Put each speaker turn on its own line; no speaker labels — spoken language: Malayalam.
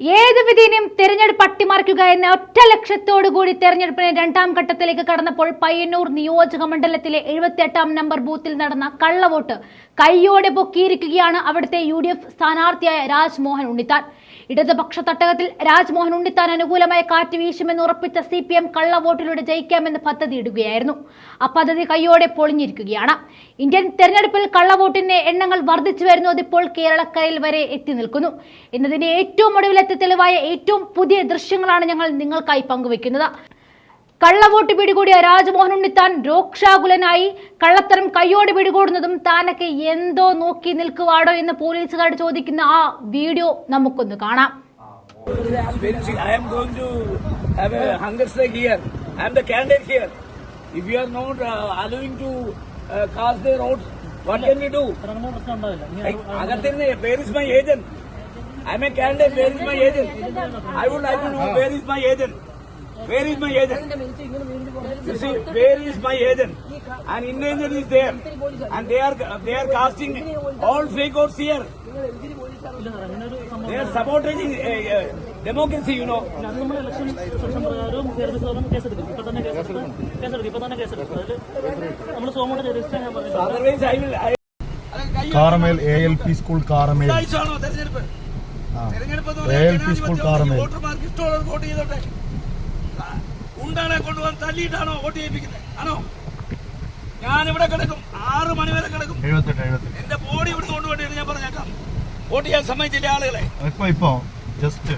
ഏത് വിധീനയും തെരഞ്ഞെടുപ്പ് അട്ടിമറിക്കുക എന്ന ഒറ്റ ലക്ഷ്യത്തോടു കൂടി തെരഞ്ഞെടുപ്പിന് രണ്ടാം ഘട്ടത്തിലേക്ക് കടന്നപ്പോൾ പയ്യന്നൂർ നിയോജക മണ്ഡലത്തിലെ എഴുപത്തിയെട്ടാം നമ്പർ ബൂത്തിൽ നടന്ന കള്ളവോട്ട് കയ്യോടെ പൊക്കിയിരിക്കുകയാണ് അവിടുത്തെ യു സ്ഥാനാർത്ഥിയായ രാജ്മോഹൻ ഉണ്ണിത്താൻ. ഇടതുപക്ഷ തട്ടകത്തിൽ രാജ്മോഹൻ ഉണ്ണിത്താൻ അനുകൂലമായ കാറ്റ് വീശുമെന്ന് ഉറപ്പിച്ച സി പി എം കള്ളവോട്ടിലൂടെ ജയിക്കാമെന്ന് പദ്ധതി ഇടുകയായിരുന്നു. ആ പദ്ധതി കൈയോടെ പൊളിഞ്ഞിരിക്കുകയാണ്. ഇന്ത്യൻ തെരഞ്ഞെടുപ്പിൽ കള്ളവോട്ടിന്റെ എണ്ണങ്ങൾ വർദ്ധിച്ചു വരുന്നു അതിപ്പോൾ കേരളക്കരയിൽ വരെ എത്തി നിൽക്കുന്നു. എന്നതിന്റെ ഏറ്റവും ഒടുവിലത്തെ തെളിവായ ഏറ്റവും പുതിയ ദൃശ്യങ്ങളാണ് ഞങ്ങൾ നിങ്ങൾക്കായി പങ്കുവെക്കുന്നത് കള്ളവോട്ട് പിടികൂടിയ രാജ്മോഹൻ ഉണ്ണിത്താൻ രോക്ഷാകുലനായി കള്ളത്തരം കയ്യോടെ പിടികൂടുന്നതും താനൊക്കെ എന്തോ നോക്കി നിൽക്കുവാടോ എന്ന് പോലീസുകാർ ചോദിക്കുന്ന ആ വീഡിയോ നമുക്കൊന്ന് കാണാം
I would like to know where is my agent Where is my agent? You see, where is my agent? An invasion is there, and they are they are casting all fake votes here. They are sabotaging uh, uh, democracy, you know. Otherwise, I will. I,
Karamel A L P school Karamel
എന്ന്
ALP
പറഞ്ഞാൽ
സ്കൂൾ കാറമേൽ.
വോട്ടർമാർക്ക് ഇഷ്ടമുള്ളത് വോട്ട് ചെയ്തോട്ടെ ഉണ്ടാണെ കൊണ്ടുവന്ന് തല്ലിയിട്ടാണോ വോട്ട് ചെയ്യിപ്പിക്കുന്നത്? ആണോ? ഇവിടെ കിടക്കും. ആറ് മണിവരെ കിടക്കും.
എഴുപത്തെട്ട് എഴുപത്തെട്ട്.
എന്റെ ബോഡി ഇവിടെ കൊണ്ടുപോയിട്ട് ഞാൻ പറഞ്ഞേക്കാം. വോട്ട് ചെയ്യാൻ സമ്മതിച്ചില്ല ആളുകളെ?
ഇപ്പൊ ഇപ്പൊ ജസ്റ്റ്